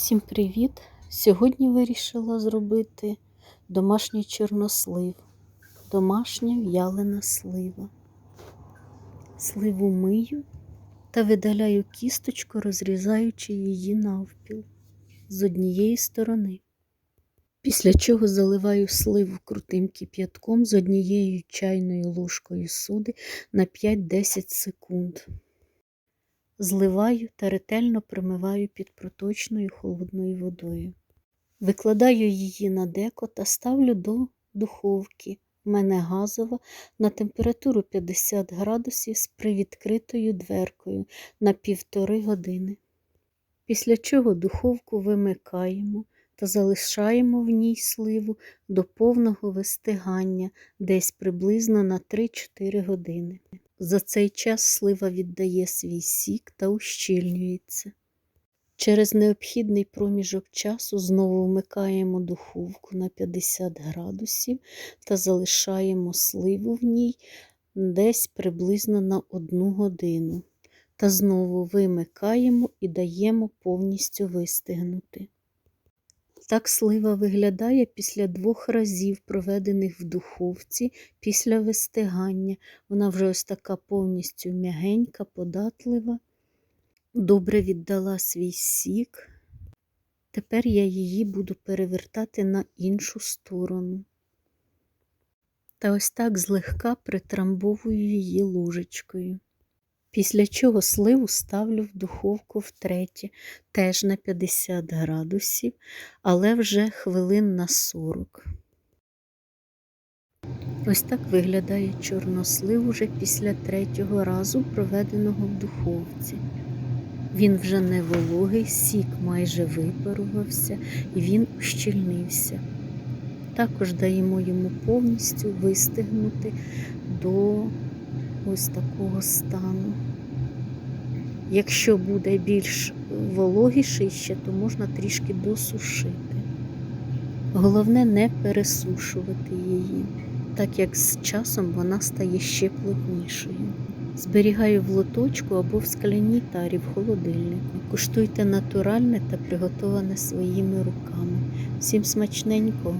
Всім привіт! Сьогодні вирішила зробити домашній чорнослив, домашня в'ялена слива. Сливу мию та видаляю кісточку, розрізаючи її навпіл з однієї сторони. Після чого заливаю сливу крутим кип'ятком з однією чайною ложкою соди на 5-10 секунд. Зливаю та ретельно промиваю під проточною холодною водою. Викладаю її на деко та ставлю до духовки. У мене газова на температуру 50 градусів з привідкритою дверкою на півтори години. Після чого духовку вимикаємо та залишаємо в ній сливу до повного вистигання десь приблизно на 3-4 години. За цей час слива віддає свій сік та ущільнюється. Через необхідний проміжок часу знову вмикаємо духовку на 50 градусів та залишаємо сливу в ній десь приблизно на 1 годину. Та знову вимикаємо і даємо повністю вистигнути. Так слива виглядає після двох разів, проведених в духовці після вистигання. Вона вже ось така повністю м'ягенька, податлива, добре віддала свій сік. Тепер я її буду перевертати на іншу сторону. Та ось так злегка притрамбовую її ложечкою. Після чого сливу ставлю в духовку втретє, теж на 50 градусів, але вже хвилин на 40. Ось так виглядає чорнослив уже після третього разу, проведеного в духовці. Він вже не вологий, сік майже випарувався і він ущільнився. Також даємо йому повністю вистигнути до ось такого стану. Якщо буде більш вологіший ще, то можна трішки досушити. Головне не пересушувати її, так як з часом вона стає ще плотнішою. Зберігаю в лоточку або в скляній тарі в холодильнику. Куштуйте натуральне та приготоване своїми руками. Всім смачненького!